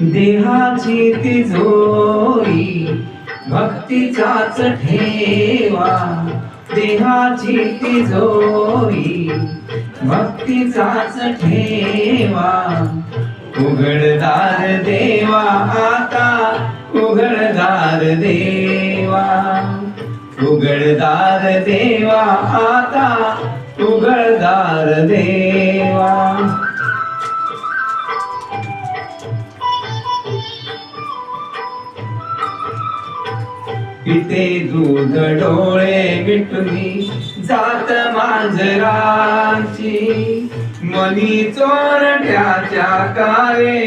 देहाची तिजोरी भक्तीचाच ठेवा. देहाची तिजोरी भक्तीचाच ठेवा. उघडदार देवा आता उघडदार देवा. उघडदार देवा आता उघडदार देवा. पिते दूध डोळे मिटुनी जात मांजराची. मनी चोरट्याच्या काळे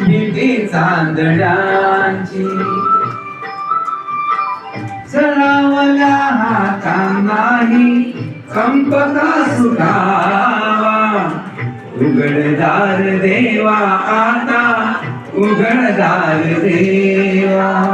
भीती चांदड्यांची चढावल्या हातांनाही कंपका सुटावा उघडदार देवा आता उघडदार देवा.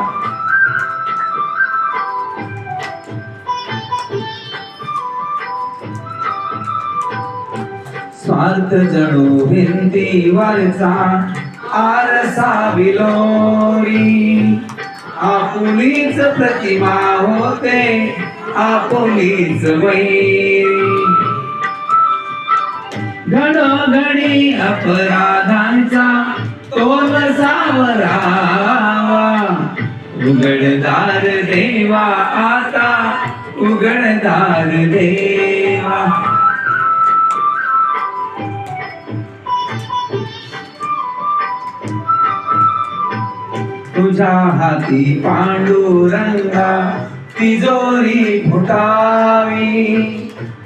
स्वार्थ जणू भिंतीवरचा आरसा विलोरी. आपुलीच प्रतिमा होते आपुलीच वैरी. घडोघडी अपराधांचा तोल सावरावा. उघडदार देवा आता उघडदार देवा तुझ्या हाती पांडुरंगा तिजोरी फुटावी.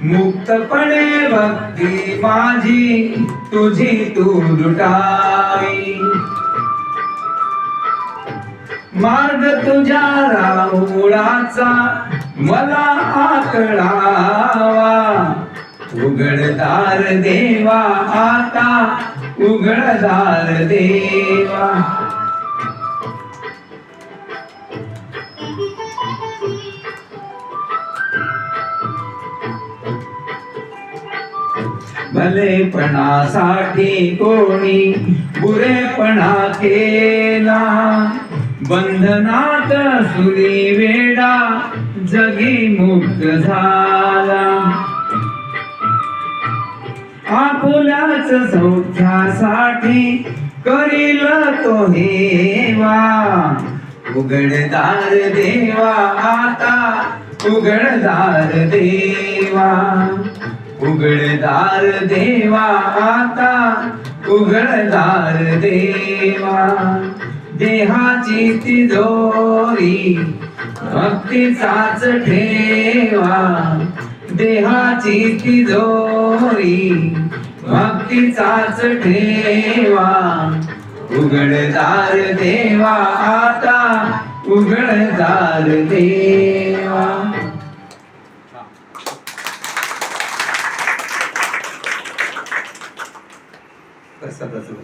मुक्तपणे भक्ती माझी तुझी तू लुटावी. मार्ग तुझ्या राहुळाचा मला आकळावा. उघडदार देवा आता उघडदार देवा. भलेपणासाठी कोणी बुरेपणा केला. बंधनात सुरी वेडा जगी मुक्त झाला. आपुलाच सौख्यासाठी करील तो हेवा. उघडदार देवा आता उघडदार देवा. उघडदार देवा आता उघडदार देवा. देहाची तिजोरी भक्तीचाच ठेवा. देहाची तिजोरी भक्तीचाच ठेवा. उघडदार देवा आता उघडदार देवा. प्रसादाचं